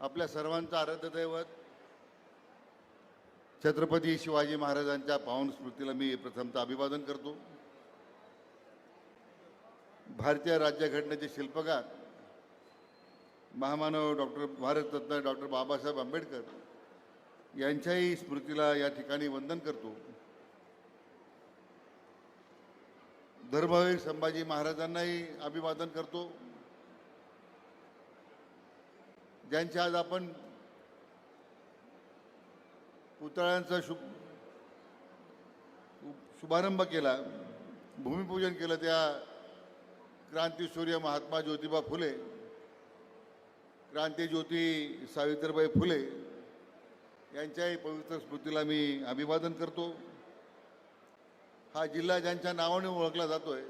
आपल्या सर्वांचं आराध्य दैवत छत्रपती शिवाजी महाराजांच्या पावन स्मृतीला मी प्रथमतः अभिवादन करतो. भारतीय राज्यघटनेचे शिल्पकार महामानव डॉक्टर भारतरत्न डॉक्टर बाबासाहेब आंबेडकर यांच्याही स्मृतीला या ठिकाणी वंदन करतो. धर्मवीर संभाजी महाराजांनाही अभिवादन करतो. ज्यांच्या आज आपण पुतळ्यांचा शुभ शुभारंभ केला भूमिपूजन केलं त्या क्रांतीसूर्य महात्मा ज्योतिबा फुले क्रांतीज्योती सावित्रीबाई फुले यांच्याही पवित्र स्मृतीला मी अभिवादन करतो. हा जिल्हा ज्यांच्या नावाने ओळखला जातो आहे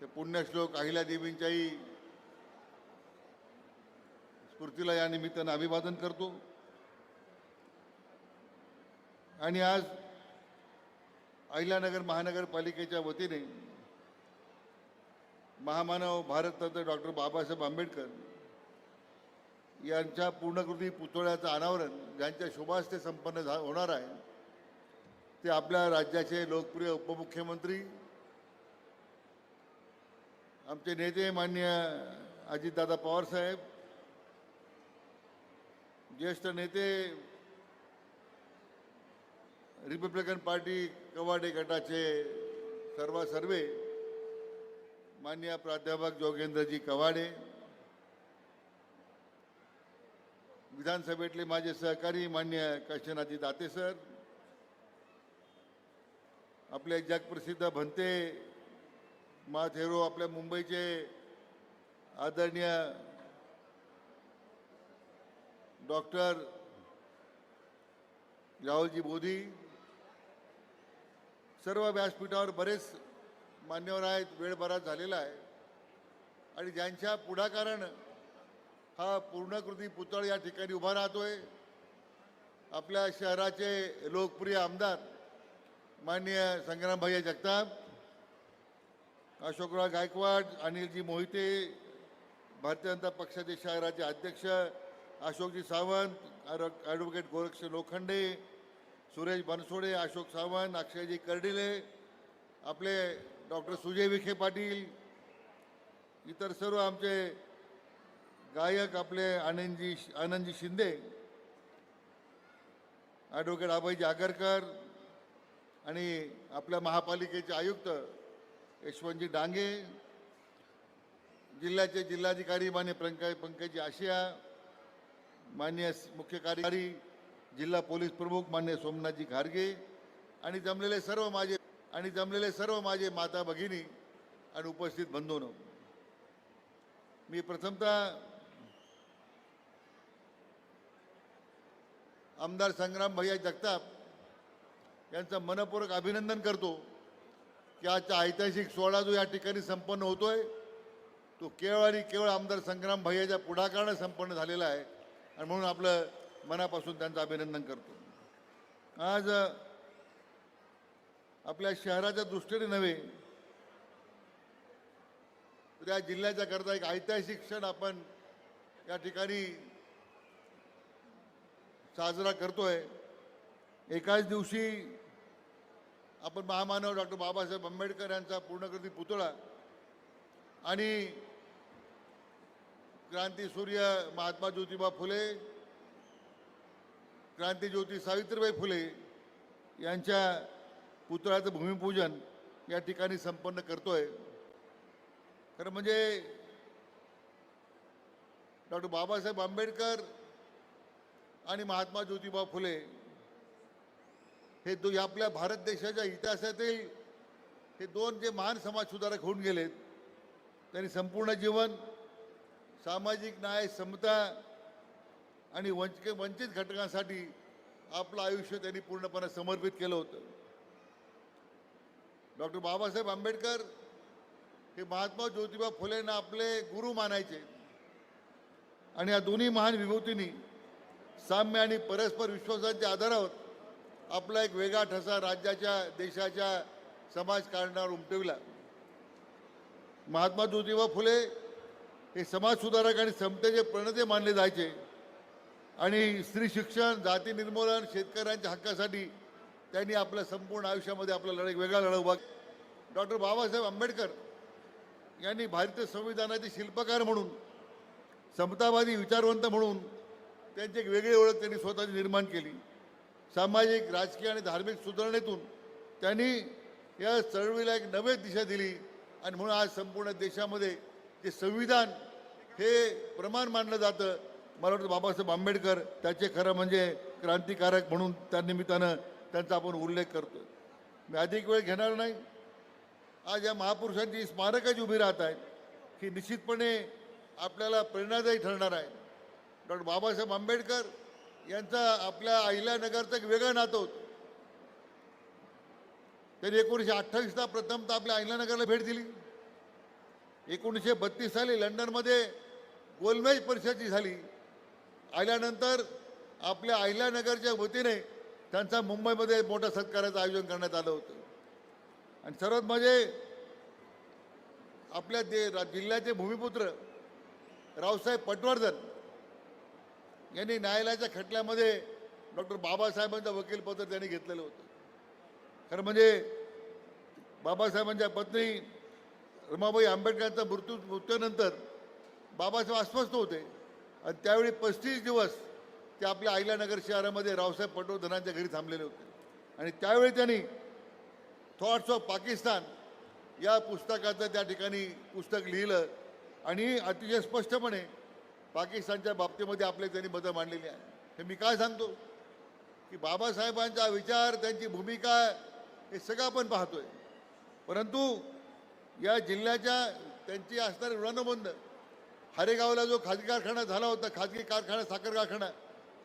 ते पुण्यश्लोक अहिल्यादेवींच्याही स्फूर्तीला या निमित्तानं अभिवादन करतो. आणि आज अहिल्यानगर महानगरपालिकेच्या वतीने महामानव भारतरत्न डॉक्टर बाबासाहेब आंबेडकर यांच्या पूर्णकृती पुतळ्याचं अनावरण ज्यांच्या शुभास्ते संपन्न झा होणार आहे ते आपल्या राज्याचे लोकप्रिय उपमुख्यमंत्री आमचे नेते मान्य अजितदादा पवारसाहेब ज्येष्ठ नेते रिपब्लिकन पार्टी कवाडे गटाचे सर्व सर्वे मान्य प्राध्यापक जोगेंद्रजी कवाडे विधानसभेतले माझे सहकारी मान्य काशीनाथजी दाते सर आपले जगप्रसिद्ध भंते माथेरो आपल्या मुंबईचे आदरणीय डॉक्टर राहुलजी मोदी सर्व व्यासपीठावर बरेच मान्यवर आहेत वेळ बराच झालेला आहे. आणि ज्यांच्या पुढाकारानं हा पूर्णकृती पुतळ या ठिकाणी उभा राहतोय आपल्या शहराचे लोकप्रिय आमदार माननीय संग्रामभाई जगताप अशोकराव गायकवाड अनिलजी मोहिते भारतीय जनता पक्षाचे शहराचे अध्यक्ष अशोकजी सावंत ॲडव्होकेट गोरक्ष लोखंडे सुरेश बनसोडे अशोक सावंत अक्षयजी कर्डिले आपले डॉक्टर सुजय विखे पाटील इतर सर्व आमचे गायक आपले आनंदजी आनंदजी शिंदे ॲडव्होकेट अभयजी आगरकर आणि आपल्या महापालिकेचे आयुक्त यशवंतजी डांगे जिल्ह्याचे जिल्हाधिकारी माने पंकज पंकजी आशिया मान्य मुख्य कार्यकारी जिल्हा पोलीस प्रमुख मान्य सोमनाथजी खारगे आणि जमलेले सर्व माझे आणि जमलेले सर्व माझे माता भगिनी आणि उपस्थित बंधून. मी प्रथमतः आमदार संग्राम भैया जगताप यांचं मनपूर्वक अभिनंदन करतो की आजचा ऐतिहासिक सोहळा जो या ठिकाणी संपन्न होतोय तो केवळ आणि केवळ आमदार संग्राम भैयाच्या पुढाकारानं संपन्न झालेला आहे. आणि म्हणून आपलं मनापासून त्यांचं अभिनंदन करतो. आज आपल्या शहराच्या दृष्टीने नव्हे तर या जिल्ह्याच्या करता एक ऐतिहासिक क्षण आपण या ठिकाणी साजरा करतोय. एकाच दिवशी आपण महामानव डॉक्टर बाबासाहेब आंबेडकर यांचा पूर्णकृती पुतळा आणि क्रांतीसूर्य महात्मा ज्योतिबा फुले क्रांतीज्योती सावित्रीबाई फुले यांच्या पुतळ्याचं भूमिपूजन या ठिकाणी संपन्न करतोय. खरं म्हणजे डॉक्टर बाबासाहेब आंबेडकर आणि महात्मा ज्योतिबा फुले हे दो आपल्या भारत देशाच्या इतिहासातील हे दोन जे महान समाजसुधारक होऊन गेलेत त्यांनी संपूर्ण जीवन सामाजिक न्याय समता आणि वंच वंचित घटकांसाठी आपलं आयुष्य त्यांनी पूर्णपणे समर्पित केलं होतं. डॉक्टर बाबासाहेब आंबेडकर हे महात्मा ज्योतिबा फुलेंना आपले गुरु मानायचे. आणि या दोन्ही महान विभूतींनी साम्य आणि परस्पर विश्वासाच्या आधारावर आपला एक वेगळा ठसा राज्याच्या देशाच्या समाजकारणावर उमटविला. महात्मा ज्योतिबा फुले हे समाजसुधारक आणि समतेचे प्रणते मानले जायचे. आणि स्त्री शिक्षण जाती निर्मूलन शेतकऱ्यांच्या हक्कासाठी त्यांनी आपल्या संपूर्ण आयुष्यामध्ये आपला लढा वेगळा लढा उभा डॉक्टर बाबासाहेब आंबेडकर यांनी भारतीय संविधानाचे शिल्पकार म्हणून समतावादी विचारवंत म्हणून त्यांची एक वेगळी ओळख त्यांनी स्वतःची निर्माण केली. सामाजिक राजकीय आणि धार्मिक सुधारणेतून त्यांनी या चळवळीला एक नवी दिशा दिली आणि म्हणून आज संपूर्ण देशामध्ये जे संविधान हे प्रमाण मानलं जातं. मला वाटतं बाबासाहेब आंबेडकर त्याचे खरं म्हणजे क्रांतिकारक म्हणून त्या निमित्तानं त्यांचा आपण उल्लेख करतो मी अधिक वेळ घेणार नाही. आज या महापुरुषांची स्मारकाची उभी राहत आहेत ही निश्चितपणे आपल्याला प्रेरणादायी ठरणार आहे. डॉक्टर बाबासाहेब आंबेडकर यांचा आपल्या अहिल्यानगरचं एक वेगळं नातं होतं. त्यांनी एकोणीसशे अठ्ठावीसला प्रथमतः आपल्या अहिल्यानगरला भेट दिली. एकोणीसशे बत्तीस साली लंडनमध्ये गोलमेज परिषद जी झाली. आल्यानंतर आपल्या अहिल्यानगरच्या वतीने त्यांचा मुंबईमध्ये मोठ्या सत्काराचं आयोजन करण्यात आलं होतं. आणि सर्वात म्हणजे आपल्या दे जिल्ह्याचे भूमिपुत्र रावसाहेब पटवर्धन यांनी न्यायालयाच्या खटल्यामध्ये डॉक्टर बाबासाहेबांचं वकीलपत्र त्यांनी घेतलेलं होतं. खरं म्हणजे बाबासाहेबांच्या पत्नी रमाबाई आंबेडकरांचा मृत्यू मृत्यूनंतर बाबासाहेब अस्वस्थ होते. आणि त्यावेळी पस्तीस दिवस ते आपल्या आईलानगर शहरामध्ये रावसाहेब पटवर्धनांच्या घरी थांबलेले होते. आणि त्यावेळी त्यांनी थॉट्स ऑफ पाकिस्तान या पुस्तकाचं त्या ठिकाणी पुस्तक लिहिलं. आणि अतिशय स्पष्टपणे पाकिस्तानच्या बाबतीमध्ये आपले त्यांनी मतं मांडलेली आहे हे मी काय सांगतो? की बाबासाहेबांचा विचार त्यांची भूमिका हे सगळं आपण पाहतोय. परंतु या जिल्ह्याच्या त्यांची असणारे रणबंध हरेगावला जो खाजगी कारखाना झाला होता खाजगी कारखाना साखर कारखाना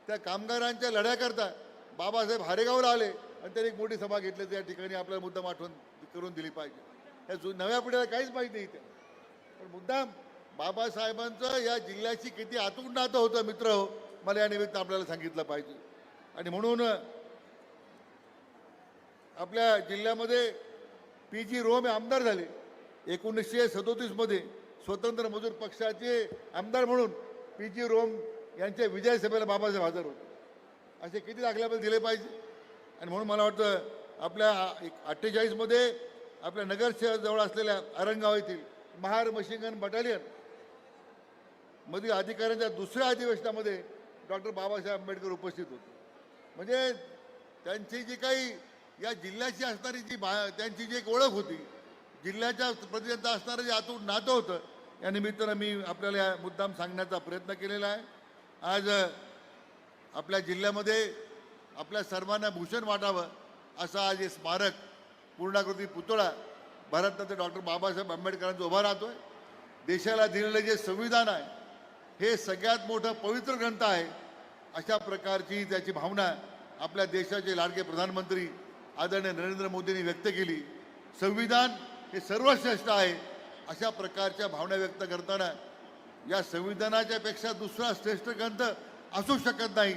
त्या कामगारांच्या लढ्याकरता बाबासाहेब हरेगावला आले आणि त्यांनी एक मोठी सभा घेतली त्या ठिकाणी आपल्याला मुद्दाम आठवण करून दिली पाहिजे. या जु नव्या पिढीला काहीच माहिती नाही त्या पण मुद्दाम बाबासाहेबांचं या जिल्ह्याशी किती आतून नातं होतं मित्र हो मला या निमित्त आपल्याला सांगितलं पाहिजे. आणि म्हणून आपल्या जिल्ह्यामध्ये पी जी रोम आमदार झाले. एकोणीसशे सदोतीसमध्ये स्वतंत्र मजूर पक्षाचे आमदार म्हणून पी जी रोम यांच्या विजय सभेला बाबासाहेब हजर होते. असे किती दाखल्याबद्दल दिले पाहिजे? आणि म्हणून मला वाटतं आपल्या अठ्ठेचाळीसमध्ये आपल्या नगर शहरजवळ असलेल्या औरंगाबाद येथील महार मशिंगन बटालियन मधील अधिकाऱ्यांच्या दुसऱ्या अधिवेशनामध्ये डॉक्टर बाबासाहेब आंबेडकर उपस्थित होते. म्हणजे त्यांची जी काही या जिल्ह्याची असणारी जी भा त्यांची जी एक ओळख होती जिल्ह्याच्या प्रतिनिधी असणारं जे आतून नातं होतं या निमित्तानं मी आपल्याला या मुद्दाम सांगण्याचा प्रयत्न केलेला आहे. आज आपल्या जिल्ह्यामध्ये आपल्या सर्वांना भूषण वाटावं असं आज हे स्मारक पूर्णाकृती पुतळा भारतरत्न डॉक्टर बाबासाहेब आंबेडकरांचा उभा राहतो आहे देशाला दिलेलं जे संविधान आहे हे सगळ्यात मोठं पवित्र ग्रंथ आहे अशा प्रकारची त्याची भावना आपल्या देशाचे लाडके प्रधानमंत्री आदरणीय नरेंद्र मोदींनी व्यक्त केली. संविधान हे सर्वश्रेष्ठ आहे. अशा प्रकारच्या भावना व्यक्त करताना या संविधानाच्या पेक्षा दुसरा श्रेष्ठ ग्रंथ असू शकत नाही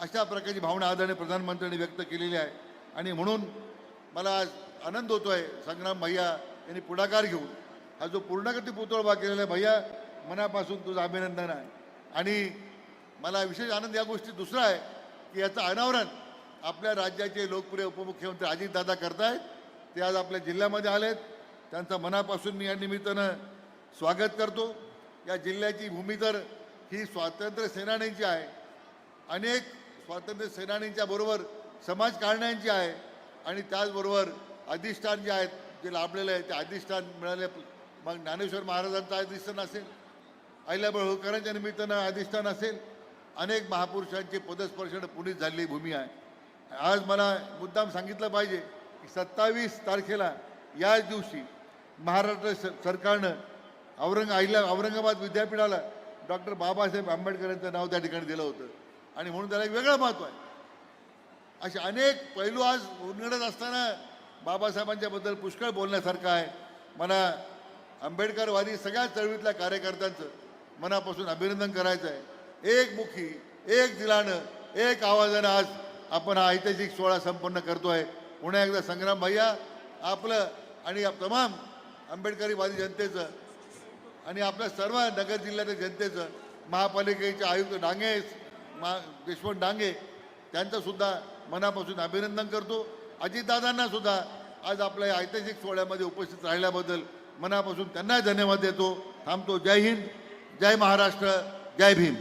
अशा प्रकारची भावना आदरणीय प्रधानमंत्र्यांनी व्यक्त केलेली आहे. आणि म्हणून मला आज आनंद आहे संग्राम भैया यांनी पुढाकार घेऊन. हा जो पूर्णगती पुतळा उभा केलेला आहे भैया मनापासून तुझं अभिनंदन आहे. आणि मला विशेष आनंद या गोष्टी दुसरा आहे की याचं अनावरण आपल्या राज्याचे लोकप्रिय उपमुख्यमंत्री अजितदादा करतायत. ते आज आपल्या जिल्ह्यामध्ये आलेत. त्यांचं मनापासून मी या निमित्तानं स्वागत करतो. या जिल्ह्याची भूमी तर ही स्वातंत्र्य सेनानींची आहे. अनेक स्वातंत्र्य सेनानींच्या बरोबर समाजकारण्यांची आहे आणि त्याचबरोबर अधिष्ठान जे आहेत जे लाभलेलं आहे ते अधिष्ठान मिळाले. मग ज्ञानेश्वर महाराजांचं अधिष्ठान असेल अहिल्याबाई होळकरांच्या निमित्तानं अधिष्ठान असेल अनेक महापुरुषांची पदस्पर्शन पुनीत झालेली भूमी आहे. आज मला मुद्दाम सांगितलं पाहिजे की सत्तावीस तारखेला याच दिवशी महाराष्ट्र स- सरकारनं औरंग आईला औरंगाबाद विद्यापीठाला डॉक्टर बाबासाहेब आंबेडकर यांचं नाव त्या ठिकाणी दिलं होतं. आणि म्हणून त्याला एक वेगळं महत्त्व आहे. असे अनेक पैलू आज उलगडत असताना बाबासाहेबांच्याबद्दल पुष्कळ बोलण्यासारखं आहे. मला आंबेडकरवादी सगळ्या चळवळीतल्या कार्यकर्त्यांचं मनापासून अभिनंदन करायचं आहे. एक मुखी एक दिलानं एक आवाजानं आज आपण हा ऐतिहासिक सोहळा संपन्न करतो आहे पुन्हा एकदा संग्राम भैया आपलं आणि तमाम आंबेडकरीवादी जनतेचं आणि आपल्या सर्व नगर जिल्ह्यातील जनतेचं महापालिकेचे आयुक्त डांगे मा यशवंत डांगे त्यांचंसुद्धा मनापासून अभिनंदन करतो. अजितदादांना सुद्धा आज आपल्या या ऐतिहासिक सोहळ्यामध्ये उपस्थित राहिल्याबद्दल मनापासून त्यांना धन्यवाद देतो. थांबतो. जय हिंद जय महाराष्ट्र जय भीम.